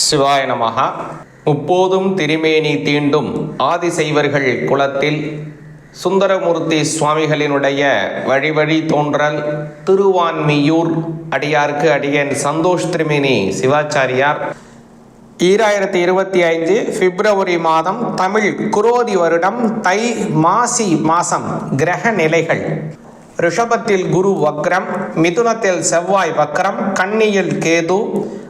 சிவாய நமகா முப்போதும் திருமேனி தீண்டும் ஆதிசைவர்கள் குலத்தில் சுந்தரமூர்த்தி சுவாமிகளினுடைய வழிவழி தோன்றல் திருவான்மியூர் அடியார்க்கு அடியன் சந்தோஷ் திருமேனி சிவாச்சாரியார். ஈராயிரத்தி இருபத்தி ஐந்து பிப்ரவரி மாதம் தமிழ் குரோதி வருடம் தை மாசி மாசம் கிரக நிலைகள். ரிஷபத்தில் குரு வக்ரம் மிதுனத்தில் செவ்வாய் வக்ரம் கன்னியில் கேது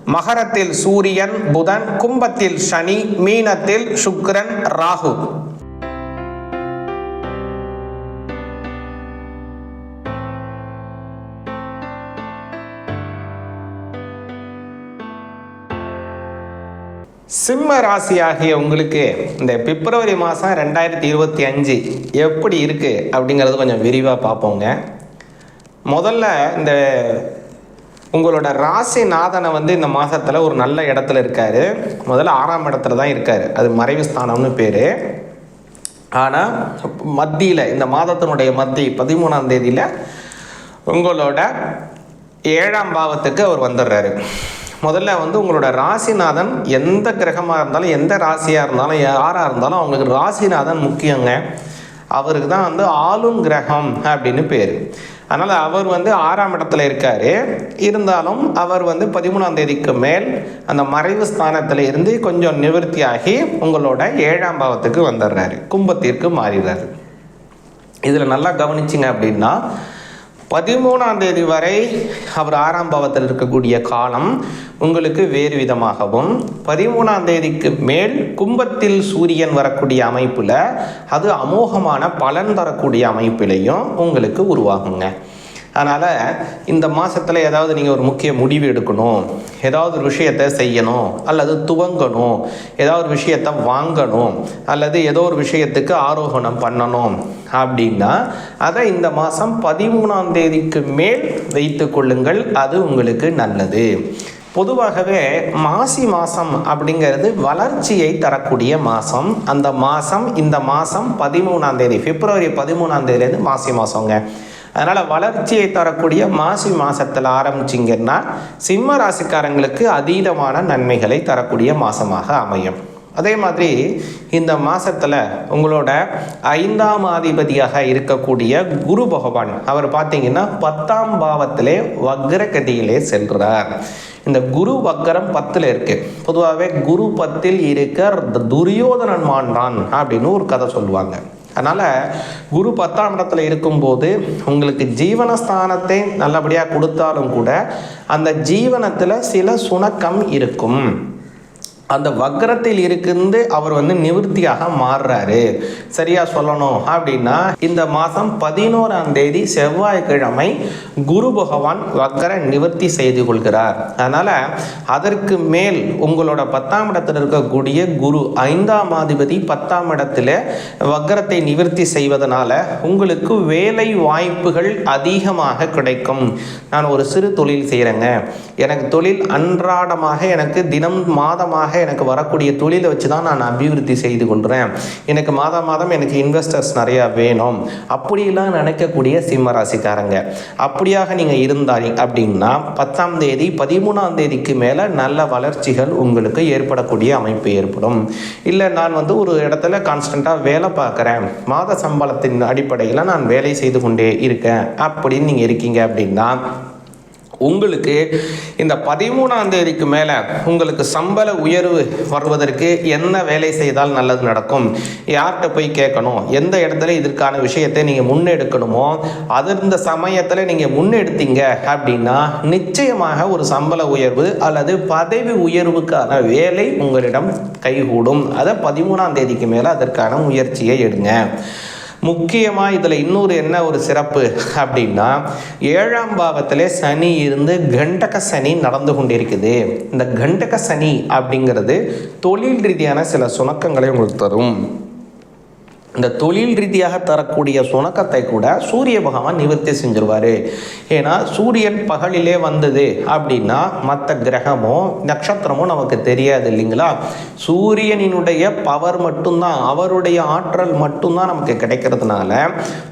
மகரத்தில் சூரியன் புதன் கும்பத்தில் சனி மீனத்தில் சுக்கிரன் ராகு. சிம்ம ராசி ஆகிய உங்களுக்கு இந்த பிப்ரவரி மாதம் ரெண்டாயிரத்தி இருபத்தி அஞ்சு எப்படி இருக்குது அப்படிங்கிறது கொஞ்சம் விரிவாக பார்ப்போங்க. முதல்ல இந்த உங்களோட ராசிநாதனை வந்து இந்த மாதத்தில் ஒரு நல்ல இடத்துல இருக்கார். முதல்ல ஆறாம் இடத்துல தான் இருக்கார். அது மறைவு ஸ்தானம்னு பேர். ஆனால் மத்தியில் இந்த மாதத்தினுடைய மத்தி பதிமூணாம் தேதியில் உங்களோட ஏழாம் பாவத்துக்கு அவர் வந்துடுறாரு. முதல்ல வந்து உங்களோட ராசிநாதன் எந்த கிரகமாக இருந்தாலும் எந்த ராசியாக இருந்தாலும் யாராக இருந்தாலும் அவங்களுக்கு ராசிநாதன் முக்கியங்க. அவருக்கு தான் வந்து ஆளும் கிரகம் அப்படின்னு பேர். அதனால் அவர் வந்து ஆறாம் இடத்துல இருக்கார். இருந்தாலும் அவர் வந்து பதிமூணாம் தேதிக்கு மேல் அந்த மறைவு ஸ்தானத்தில் இருந்து கொஞ்சம் நிவர்த்தியாகி உங்களோட ஏழாம் பாவத்துக்கு வந்துடுறாரு. கும்பத்திற்கு மாறிடுறாரு. இதில் நல்லா கவனிச்சிங்க அப்படின்னா பதிமூணாம் தேதி வரை அவர் ஆறாம் பாவத்தில் இருக்கக்கூடிய காலம் உங்களுக்கு வேறு விதமாகவும் பதிமூணாம் தேதிக்கு மேல் கும்பத்தில் சூரியன் வரக்கூடிய அமைப்பில் அது அமோகமான பலன் தரக்கூடிய அமைப்பிலையும் உங்களுக்கு உருவாகுங்க. அதனால் இந்த மாதத்தில் ஏதாவது நீங்கள் ஒரு முக்கிய முடிவு எடுக்கணும் ஏதாவது ஒரு விஷயத்தை செய்யணும் அல்லது துவங்கணும் ஏதாவது ஒரு விஷயத்தை வாங்கணும் அல்லது ஏதோ ஒரு விஷயத்துக்கு ஆரோகணம் பண்ணணும் அப்படின்னா அதை இந்த மாதம் பதிமூணாம் தேதிக்கு மேல் வைத்து கொள்ளுங்கள். அது உங்களுக்கு நல்லது. பொதுவாகவே மாசி மாதம் அப்படிங்கிறது வளர்ச்சியை தரக்கூடிய மாதம் அந்த மாதம் இந்த மாதம் பதிமூணாம் தேதி பிப்ரவரி பதிமூணாம் தேதியிலேருந்து மாசி மாதங்க அதனால் வளர்ச்சியை தரக்கூடிய மாசி மாதத்தில் ஆரம்பிச்சிங்கன்னா சிம்ம ராசிக்காரங்களுக்கு அதீதமான நன்மைகளை தரக்கூடிய மாதமாக அமையும். அதே மாதிரி இந்த மாதத்தில் உங்களோட ஐந்தாம் ஆதிபதியாக இருக்கக்கூடிய குரு பகவான் அவர் பார்த்தீங்கன்னா பத்தாம் பாவத்திலே வக்ரகதியிலே செல்கிறார் இந்த குரு வக்கரம் பத்தில் இருக்கு. பொதுவாகவே குரு பத்தில் இருக்க துரியோதனன் மாண்டான் அப்படின்னு ஒரு கதை சொல்லுவாங்க. அதனால் குரு பத்தாம் இடத்துல இருக்கும்போது உங்களுக்கு ஜீவனஸ்தானத்தை நல்லபடியாக கொடுத்தாலும் கூட அந்த ஜீவனத்தில் சில சுணக்கம் இருக்கும். அந்த வக்கரத்தில் இருந்து அவர் வந்து நிவர்த்தியாக மாறுறாரு. சரியா சொல்லணும். அப்படின்னா இந்த மாதம் பதினோராம் தேதி செவ்வாய்க்கிழமை குரு பகவான் வக்கர நிவர்த்தி செய்து கொள்கிறார். அதனால் அதற்கு மேல் உங்களோட பத்தாம் இடத்தில் இருக்கக்கூடிய குரு ஐந்தாம் அதிபதி பத்தாம் இடத்துல வக்கரத்தை நிவர்த்தி செய்வதனால உங்களுக்கு வேலை வாய்ப்புகள் அதிகமாக கிடைக்கும். நான் ஒரு சிறு தொழில் செய்கிறேங்க எனக்கு தொழில் அன்றாடமாக எனக்கு தினம் மாதமாக எனக்கு வரக்கூடிய தொழிலை வச்சு தான் நான் அபிவிருத்தி செய்து கொள்கிறேன் எனக்கு மாதம் மாதம் எனக்கு இன்வெஸ்டர்ஸ் நிறையா வேணும். அப்படிலாம் நினைக்கக்கூடிய சிம்ம ராசிக்காரங்க அப்படியாக நீங்கள் இருந்தாரி அப்படின்னா பத்தாம் தேதி பதிமூணாம் தேதிக்கு மேலே நல்ல வளர்ச்சிகள் உங்களுக்கு ஏற்படக்கூடிய அமைப்பு ஏற்படும். இல்லை நான் வந்து ஒரு இடத்துல கான்ஸ்டண்ட்டாக வேலை பார்க்குறேன். மாத சம்பளத்தின் அடிப்படையில் நான் வேலை செய்து கொண்டே இருக்கேன். அப்படின்னு நீங்கள் இருக்கீங்க அப்படின்னா உங்களுக்கு இந்த பதிமூணாம் தேதிக்கு மேலே உங்களுக்கு சம்பள உயர்வு வருவதற்கு என்ன வேலை செய்தால் நல்லது நடக்கும்? யார்கிட்ட போய் கேட்கணும்? எந்த இடத்துல இதற்கான விஷயத்தை நீங்கள் முன்னெடுக்கணுமோ அது இந்த சமயத்தில் நீங்கள் முன்னெடுத்தீங்க அப்படின்னா நிச்சயமாக ஒரு சம்பள உயர்வு அல்லது பதவி உயர்வுக்கான வேலை உங்களிடம் கைகூடும். அதை பதிமூணாம் தேதிக்கு மேலே அதற்கான முயற்சியை எடுங்க. முக்கியமாக இதில் இன்னொரு என்ன ஒரு சிறப்பு அப்படின்னா ஏழாம் பாவத்திலே சனி இருந்து கண்டக சனி நடந்து கொண்டிருக்குது. இந்த கண்டக சனி அப்படிங்கிறது தொழில் ரீதியான சில சுணக்கங்களை உங்களுக்கு தரும். இந்த தொழில் ரீதியாக தரக்கூடிய சுணக்கத்தை கூட சூரிய பகவான் நிவர்த்தி செஞ்சிருவார். ஏன்னா சூரியன் பகலிலே வந்தது அப்படின்னா மற்ற கிரகமோ நட்சத்திரமோ நமக்கு தெரியாது இல்லைங்களா? சூரியனினுடைய பவர் மட்டும்தான் அவருடைய ஆற்றல் மட்டும்தான் நமக்கு கிடைக்கிறதுனால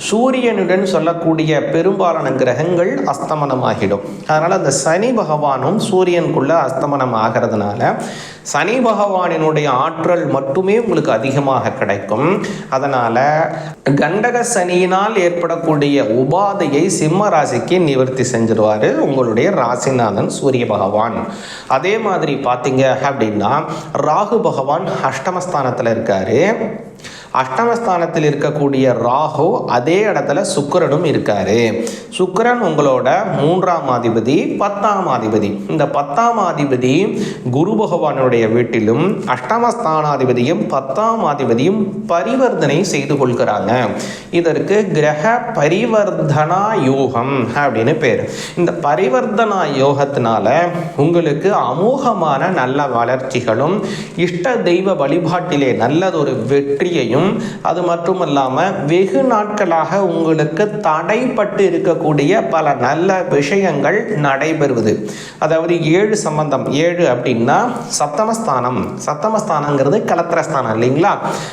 சூரியனுடன் சொல்லக்கூடிய பெரும்பாலான கிரகங்கள் அஸ்தமனமாகிடும். அதனால் அந்த சனி பகவானும் சூரியனுக்குள்ளே அஸ்தமனம் ஆகிறதுனால சனி பகவானினுடைய ஆற்றல் மட்டுமே உங்களுக்கு அதிகமாக கிடைக்கும். அதனால் கண்டக சனியினால் ஏற்படக்கூடிய உபாதையை சிம்ம ராசிக்கு நிவர்த்தி செஞ்சிருவார் உங்களுடைய ராசிநாதன் சூரிய பகவான். அதே மாதிரி பார்த்தீங்க அப்படின்னா ராகு பகவான் அஷ்டமஸ்தானத்தில் இருக்காரு. அஷ்டமஸ்தானத்தில் இருக்கக்கூடிய ராகு அதே இடத்துல சுக்கிரனும் இருக்கார். சுக்கரன் உங்களோட மூன்றாம் அதிபதி பத்தாம் அதிபதி. இந்த பத்தாம் அதிபதி குரு பகவானுடைய வீட்டிலும் அஷ்டமஸ்தானாதிபதியும் பத்தாம் அதிபதியும் பரிவர்த்தனை செய்து கொள்கிறாங்க. இதற்கு கிரக பரிவர்த்தனா யோகம் அப்படின்னு பேர். இந்த பரிவர்த்தனா யோகத்தினால உங்களுக்கு அமோகமான நல்ல வளர்ச்சிகளும் இஷ்ட தெய்வ வழிபாட்டிலே நல்லதொரு வெற்றியையும் அது மட்டும் இல்லாமல் வெகு நாட்களாக உங்களுக்கு தடைப்பட்டு இருக்கக்கூடிய பல நல்ல விஷயங்கள் நடைபெறுவது. அதாவது ஏழு சம்பந்தம். ஏழு அப்படின்னா சப்தமஸ்தானம். சப்தமஸ்தானங்கிறது கலத்திரஸ்தானம் இல்லைங்களா?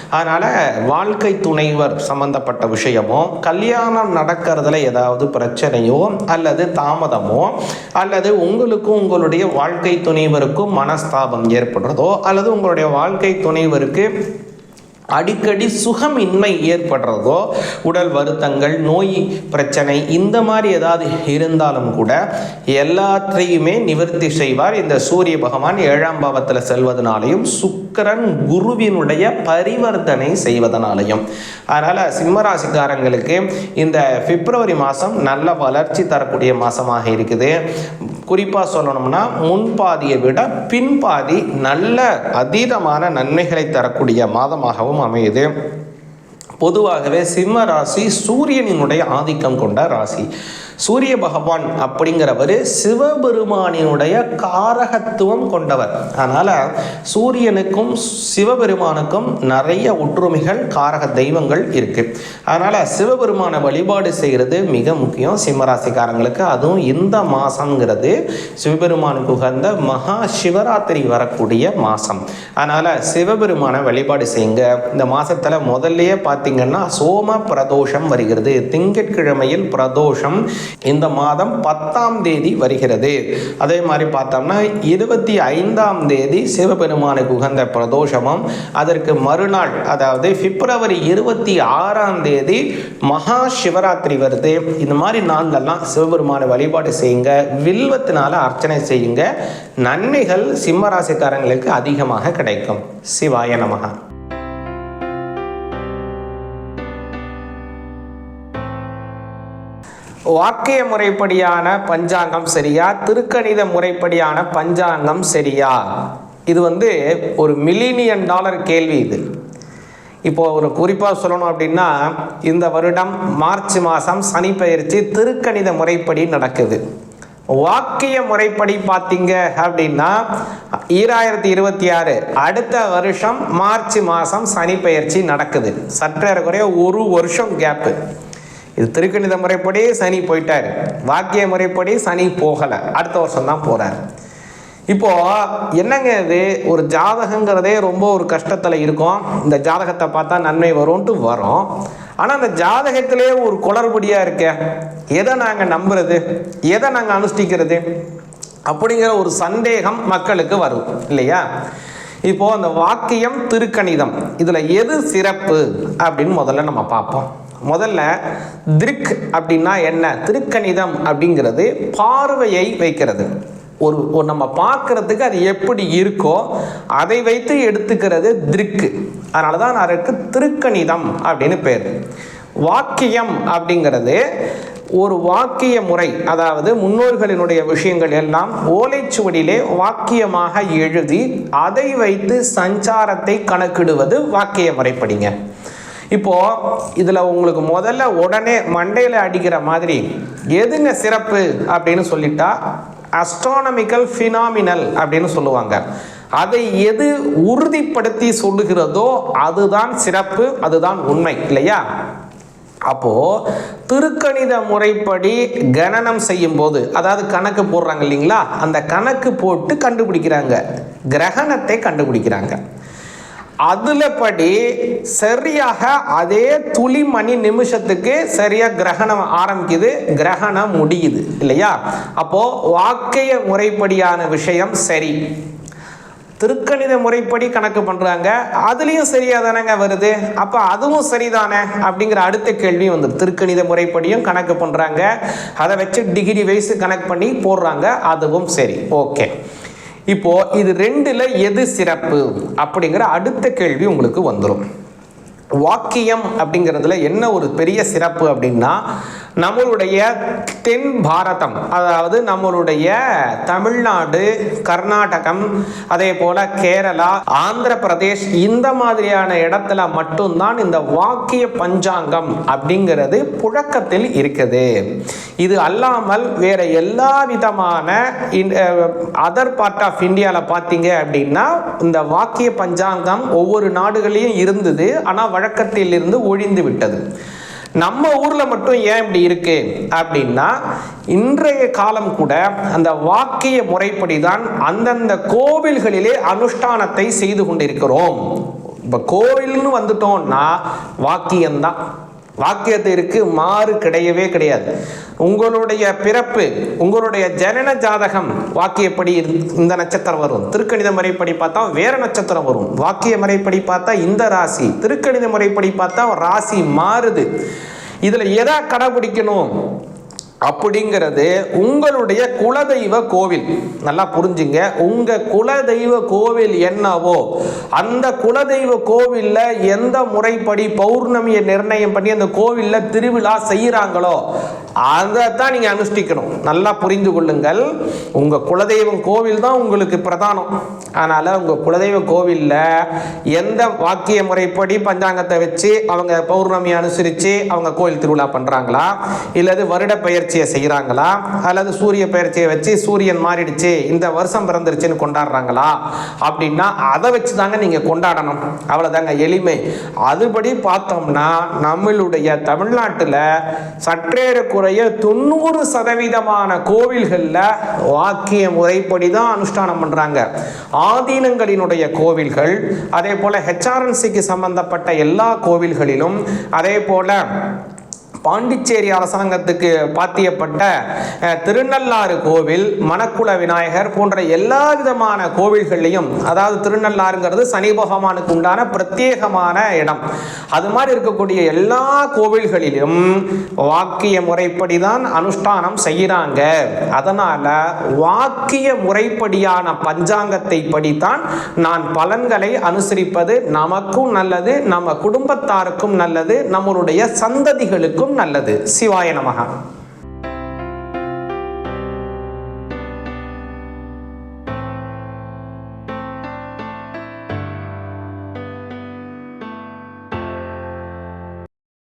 அதனால் வாழ்க்கை துணைவர் சம்பந்தப்பட்ட விஷயமோ கல்யாணம் நடக்கிறதுல ஏதாவது பிரச்சனையோ அல்லது தாமதமோ அல்லது உங்களுக்கும் உங்களுடைய வாழ்க்கை துணைவருக்கும் மனஸ்தாபம் ஏற்படுறதோ அல்லது உங்களுடைய வாழ்க்கை துணைவருக்கு அடிக்கடி சுகமின்மை ஏற்படுறதோ உடல் வருத்தங்கள் நோய் பிரச்சனை இந்த மாதிரி ஏதாவது இருந்தாலும் கூட எல்லாத்தையுமே நிவர்த்தி செய்வார் இந்த சூரிய பகவான் ஏழாம் பாவத்தில் செல்வதனாலையும் சுக்கரன் குருவினுடைய பரிவர்த்தனை செய்வதனாலையும். அதனால் சிம்மராசிக்காரங்களுக்கு இந்த பிப்ரவரி மாதம் நல்ல வளர்ச்சி தரக்கூடிய மாதமாக இருக்குது. குறிப்பாக சொல்லணும்னா முன்பாதியை விட பின்பாதி நல்ல அதீதமான நன்மைகளை தரக்கூடிய மாதமாகவும் அமையுது. பொதுவாகவே சிம்ம ராசி சூரியனினுடைய ஆதிக்கம் கொண்ட ராசி. சூரிய பகவான் அப்படிங்கிறவர் சிவபெருமானினுடைய காரகத்துவம் கொண்டவர். அதனால் சூரியனுக்கும் சிவபெருமானுக்கும் நிறைய ஒற்றுமைகள் காரக தெய்வங்கள் இருக்குது அதனால் சிவபெருமானை வழிபாடு செய்கிறது மிக முக்கியம் சிம்மராசிக்காரங்களுக்கு. அதுவும் இந்த மாதங்கிறது சிவபெருமானுக்கு உகந்த மகா சிவராத்திரி வரக்கூடிய மாதம் அதனால் சிவபெருமானை வழிபாடு செய்யுங்க. இந்த மாதத்தில் முதல்லையே பார்த்தீங்கன்னா சோம பிரதோஷம் வருகிறது. திங்கட்கிழமையில் பிரதோஷம் இந்த மாதம் பத்தாம் தேதி வருகிறது. அதே மாதிரி பார்த்தோம்னா இருபத்தி ஐந்தாம் தேதி சிவபெருமானுக்கு உகந்த பிரதோஷமும் அதற்கு மறுநாள் அதாவது பிப்ரவரி இருபத்தி ஆறாம் தேதி மகா சிவராத்திரி வருது. இந்த மாதிரி நாள்கள்லாம் சிவபெருமான வழிபாடு செய்யுங்க வில்வத்தினால அர்ச்சனை செய்யுங்க. நன்மைகள் சிம்மராசிக்காரங்களுக்கு அதிகமாக கிடைக்கும். சிவாய நமகா வாக்கிய முறைப்படியான பஞ்சாங்கம் சரியா? திருக்கணித முறைப்படியான பஞ்சாங்கம் சரியா? இது வந்து ஒரு மில்லினியன் டாலர் கேள்வி இது. இப்போ ஒரு குறிப்பாக சொல்லணும் அப்படின்னா இந்த வருடம் மார்ச் மாதம் சனி பயிற்சி திருக்கணித முறைப்படி நடக்குது. வாக்கிய முறைப்படி பார்த்தீங்க அப்படின்னா ஈராயிரத்தி இருபத்தி ஆறு அடுத்த வருஷம் மார்ச் மாதம் சனி பயிற்சி நடக்குது. சற்றேறக்குறைய ஒரு வருஷம் கேப்பு இது திருக்கணித முறைப்படி சனி போயிட்டார். வாக்கிய முறைப்படி சனி போகலை. அடுத்த வருஷம் தான் போகிறார் இப்போ என்னங்க இது? ஒரு ஜாதகங்கிறதே ரொம்ப ஒரு கஷ்டத்தில் இருக்கும். இந்த ஜாதகத்தை பார்த்தா நன்மை வரும்ன்ட்டு வரும். ஆனால் அந்த ஜாதகத்திலே ஒரு குளறுபடியாக இருக்க. எதை நாங்கள் நம்புறது? எதை நாங்கள் அனுஷ்டிக்கிறது? அப்படிங்கிற ஒரு சந்தேகம் மக்களுக்கு வரும். இல்லையா? இப்போ அந்த வாக்கியம் திருக்கணிதம். இதில் எது சிறப்பு? அப்படின்னு முதல்ல நம்ம பார்ப்போம். முதல்ல திருக் அப்படின்னா என்ன? திருக்கணிதம் அப்படிங்கிறது பார்வையை வைக்கிறது. ஒரு ஒரு நம்ம பார்க்கறதுக்கு அது எப்படி இருக்கோ அதை வைத்து எடுத்துக்கிறது திருக்கு அதனால தான் அதற்கு திருக்கணிதம் அப்படின்னு பேர். வாக்கியம் அப்படிங்கிறது ஒரு வாக்கிய முறை அதாவது முன்னோர்களினுடைய விஷயங்கள் எல்லாம் ஓலைச்சுவடியிலே வாக்கியமாக எழுதி அதை வைத்து சஞ்சாரத்தை கணக்கிடுவது வாக்கிய முறைப்படிங்க. இப்போ இதில் உங்களுக்கு முதல்ல உடனே மண்டையில் அடிக்கிற மாதிரி எதுங்க சிறப்பு அப்படின்னு சொல்லிட்டா அஸ்ட்ரானமிக்கல் ஃபினாமினல் அப்படின்னு சொல்லுவாங்க. அதை எது உறுதிப்படுத்தி சொல்லுகிறதோ அதுதான் சிறப்பு அதுதான் உண்மை இல்லையா? அப்போ திருக்கணித முறைப்படி கணனம் செய்யும் போது அதாவது கணக்கு போடுறாங்க இல்லைங்களா? அந்த கணக்கு போட்டு கண்டுபிடிக்கிறாங்க. கிரகணத்தை கண்டுபிடிக்கிறாங்க. அதுல படி சரியாக அதே துளி மணி நிமிஷத்துக்கு சரியா கிரகணம் ஆரம்பிக்குது கிரகணம் முடியுது இல்லையா? அப்போ வாக்கிய முறைப்படியான விஷயம் சரி. திருக்கணித முறைப்படி கணக்கு பண்றாங்க அதுலயும் சரியா தானேங்க வருது? அப்ப அதுவும் சரிதானே? அப்படிங்கிற அடுத்த கேள்வி வந்து திருக்கணித முறைப்படியும் கணக்கு பண்றாங்க அதை வச்சு டிகிரி வைஸ் கணக்கு பண்ணி போடுறாங்க அதுவும் சரி. ஓகே இப்போ இது ரெண்டுல எது சிறப்பு அப்படிங்கிற அடுத்த கேள்வி உங்களுக்கு வந்துடும் வாக்கியம் அப்படிங்கிறதுல என்ன ஒரு பெரிய சிறப்பு அப்படின்னா நம்மளுடைய தென் பாரதம் அதாவது நம்மளுடைய தமிழ்நாடு கர்நாடகம் அதே போல கேரளா ஆந்திர பிரதேஷ் இந்த மாதிரியான இடத்துல மட்டும்தான் இந்த வாக்கிய பஞ்சாங்கம் அப்படிங்கிறது புழக்கத்தில் இருக்குது. இது அல்லாமல் வேற எல்லா விதமான அதர் பார்ட் ஆஃப் இந்தியாவில் பார்த்தீங்க அப்படின்னா இந்த வாக்கிய பஞ்சாங்கம் ஒவ்வொரு நாடுகளையும் இருந்தது ஆனால் வழக்கத்தில் இருந்து ஒழிந்து விட்டது. நம்ம ஊரில் மட்டும் ஏன் இப்படி இருக்கு? அப்படின்னா இன்றைய காலம் கூட அந்த வாக்கிய முறைப்படி தான் அந்தந்த கோவில்களிலே அனுஷ்டானத்தை செய்து கொண்டிருக்கிறோம். இப்போ கோவில்னு வந்துட்டோம்னா வாக்கியம்தான். வாக்கியத்திற்கு மாறு கிடையவே கிடையாது. உங்களுடைய பிறப்பு உங்களுடைய ஜனன ஜாதகம் வாக்கியப்படி இந்த நட்சத்திரம் வரும். திருக்கணித முறைப்படி பார்த்தா வேற நட்சத்திரம் வரும். வாக்கிய முறைப்படி பார்த்தா இந்த ராசி திருக்கணித முறைப்படி பார்த்தா ராசி மாறுது. இதில் எதா கடைபிடிக்கணும்? அப்படிங்கிறது உங்களுடைய குலதெய்வ கோவில். நல்லா புரிஞ்சுங்க. உங்க குலதெய்வ கோவில் என்னவோ அந்த குலதெய்வ கோவில்ல எந்த முறைப்படி பௌர்ணமியை நிர்ணயம் பண்ணி அந்த கோவில்ல திருவிழா செய்யறாங்களோ அதை தான் நீங்க அனுஷ்டிக்கணும். நல்லா புரிந்து கொள்ளுங்கள். உங்க குலதெய்வம் கோவில் தான் உங்களுக்கு பிரதானம். அதனால உங்க குலதெய்வ கோவில்ல எந்த வாக்கிய முறைப்படி பஞ்சாங்கத்தை வச்சு அவங்க பௌர்ணமி அனுசரிச்சு அவங்க கோவில் திருவிழா பண்றாங்களா? இல்லது வருட பயிற்சியை செய்கிறாங்களா அல்லது சூரிய பயிற்சியை வச்சு சூரியன் மாறிடுச்சு இந்த வருஷம் பிறந்துருச்சுன்னு கொண்டாடுறாங்களா? அப்படின்னா அதை வச்சு தாங்க நீங்கள் கொண்டாடணும். அவ்வளோதாங்க எளிமை. அதுபடி பார்த்தோம்னா நம்மளுடைய தமிழ்நாட்டில் சற்றேறக்குறைய தொண்ணூறு சதவீதமான கோவில்களில் வாக்கிய முறைப்படி தான் அனுஷ்டானம் பண்ணுறாங்க ஆதீனங்களினுடைய கோவில்கள் அதே போல் ஹெச்ஆர்என்சிக்கு சம்பந்தப்பட்ட எல்லா கோவில்களிலும் அதே போல் பாண்டிச்சேரி அரசாங்கத்துக்கு பாத்தியப்பட்ட திருநள்ளாறு கோவில் மணக்குள விநாயகர் போன்ற எல்லா விதமான கோவில்கள்லையும் அதாவது திருநள்ளாறுங்கிறது சனி பகவானுக்கு உண்டான பிரத்யேகமான இடம். அது மாதிரி இருக்கக்கூடிய எல்லா கோவில்களிலும் வாக்கிய முறைப்படி தான் அனுஷ்டானம் செய்கிறாங்க அதனால வாக்கிய முறைப்படியான பஞ்சாங்கத்தை படித்தான் நான் பலன்களை அனுசரிப்பது. நமக்கும் நல்லது நம்ம குடும்பத்தாருக்கும் நல்லது நம்மளுடைய சந்ததிகளுக்கும் நல்லது. சிவாய நமகா